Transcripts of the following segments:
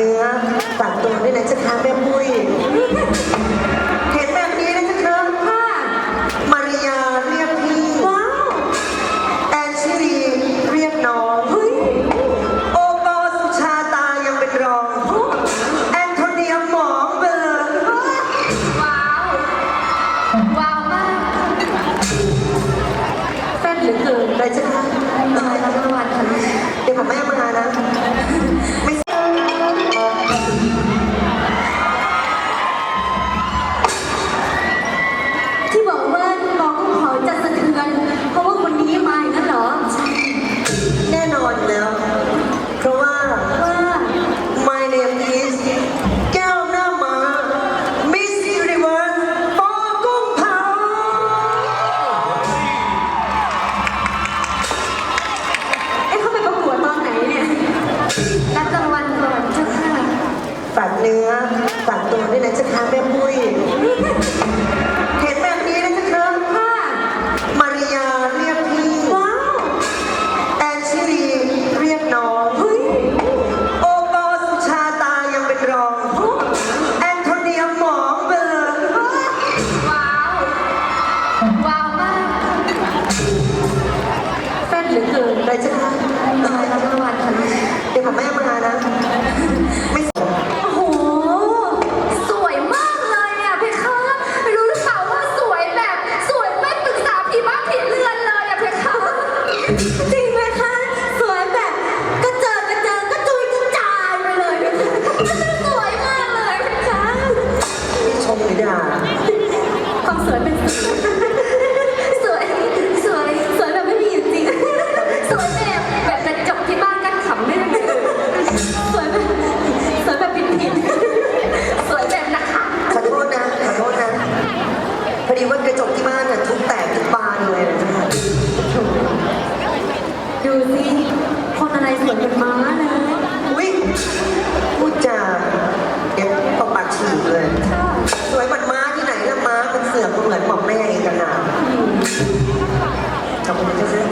เนื้อฝากตัวด้วยนะจ๊ะคะแม่ปุ้ย ฝากเนื้อฝากตัวด้วยนะจ๊ะคะแม่ปุ้ย จริงไหมคะ สวยแบบกระเจิดกระเจิงกระจุยกระจายไปเลยเพคะสวยมากเลยเพคะชมหรือด่าความสวยเป็นสวยสวยสวยแบบไม่มีอยู่จริง สวยแบบแบบจะจบที่บ้านกันขำไม่ได้เลยสวยแบบสวยแบบผิดผิดๆสวยแบบนักขำขอโทษนะขอโทษนะพอดีว่ากระจกที่บ้านน่ะทุบแตก คนอะไรสวยเป็นม้าเลยอุ้ยพูดจาเดี๋ยวตบปากฉีกเลยค่ะสวยเหมือนม้าที่ไหนละม้ามันเสือกเหมือนหม่อมแม่เองกันนะขอบคุณนะจ๊ะ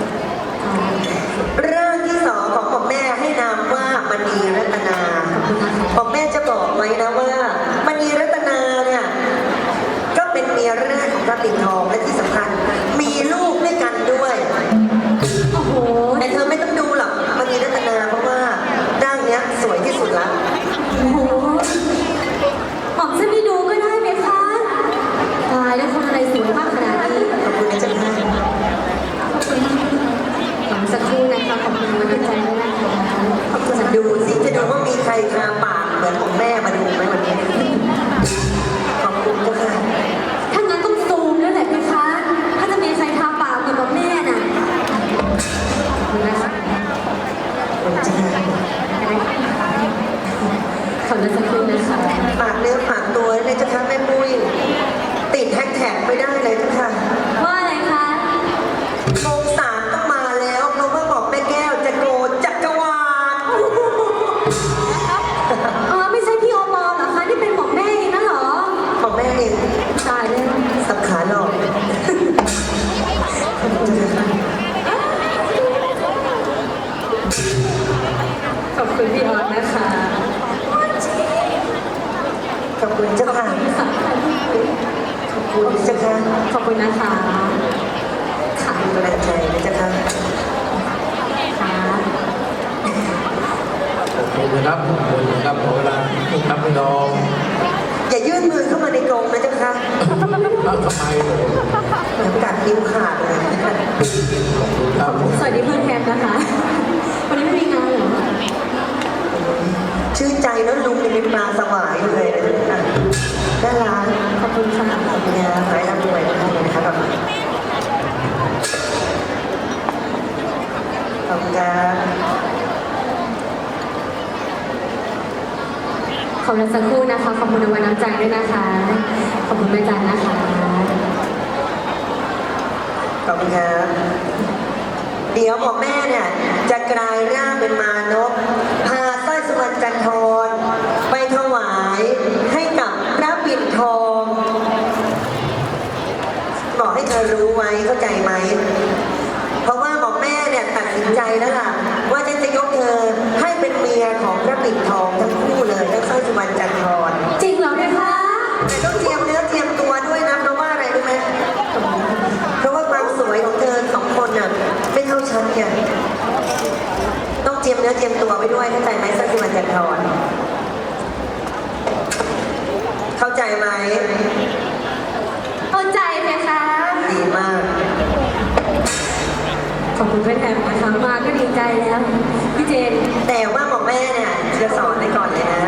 เรื่องที่สองของหม่อมแม่ให้นามว่ามณีรัตนาหม่อมแม่จะบอกไว้นะว่ามณีรัตนาเนี่ยก็เป็นเมียแรกของพระปิ่นทองและที่สำคัญ มีลูกด้วยกันด้วย โอ้โห แต่เธอไม่ต้องดูหรอกมณีรัตนาเพราะว่าด้านเนี้ยสวยที่สุดละ โอ้โหหม่อมฉันไม่ดูก็ได้ไหมคะตายแล้วคนอะไรสวยมากขนาดนี้ ขอบคุณนะจ๊ะแม่ ขอบคุณหลังสักครู่นะคะขอบคุณมากใจด้วยนะคะ ขอบคุณจะ ดูสิจะดูว่ามีใครทาปากเหมือนของแม่มาดูไหมวันนี้ ขอบคุณเจ้าค่ะถ้างั้นต้องซูมแล้วแหละพี่คะ ถ้าจะมีใครทาปากอยู่กับแม่น่ะขอบคุณนะคะขอบคุณเจ้าค่ะขอบคุณสักครู่นะคะ ฝากเนื้อฝากตัวเลยเจ้าค่ะแม่ปุ้ยติดแฮชแท็กไม่ได้เลยเจ้าค่ะ จ้าขอบคุณนะคะค่ะมีกำลังใจนะจ้าค่ะค่ะขอบคุณนะครับขอบคุณนะครับขอเวลาทุกท่านพี่น้องอย่ายื่นมือเข้ามาในกรงนะจ้าค่ะแล้วทำไมเลยเหมือนกัดนิ้วขาดเลยครับสวัสดีเพื่อนแทนนะคะ วันนี้ไม่มีงานเหรอชื่นใจแล้วลุงยังเป็นปลาสวายอยู่เลย ขอบคุณสักครู่นะคะ ขอบคุณในวันน้ำใจด้วยนะคะ ขอบคุณด้วยจันนะคะ ขอบคุณครับเดี๋ยวของแม่เนี่ยจะกลายร่างเป็นมานพพาสร้อยสุวรรณจันทรไปถวายให้กับพระปิ่นทอง บอกให้เธอรู้ไว้เข้าใจไหม เพราะว่าบอกแม่เนี่ยตัดสินใจแล้วล่ะว่าจะจะยกเธอให้เป็นเมียของพระปิ่นทอง วยเข้าใจไหมสักซีมันทนเข้าใจไหมเข้าใจไหมคะดีมาก ขอบคุณแพื่นแอมนะคะมาก็ดีใจแล้วพี่เจนแต่ว่าหมอแม่เนี่ยจะสอนได้ก่อนเลยนะ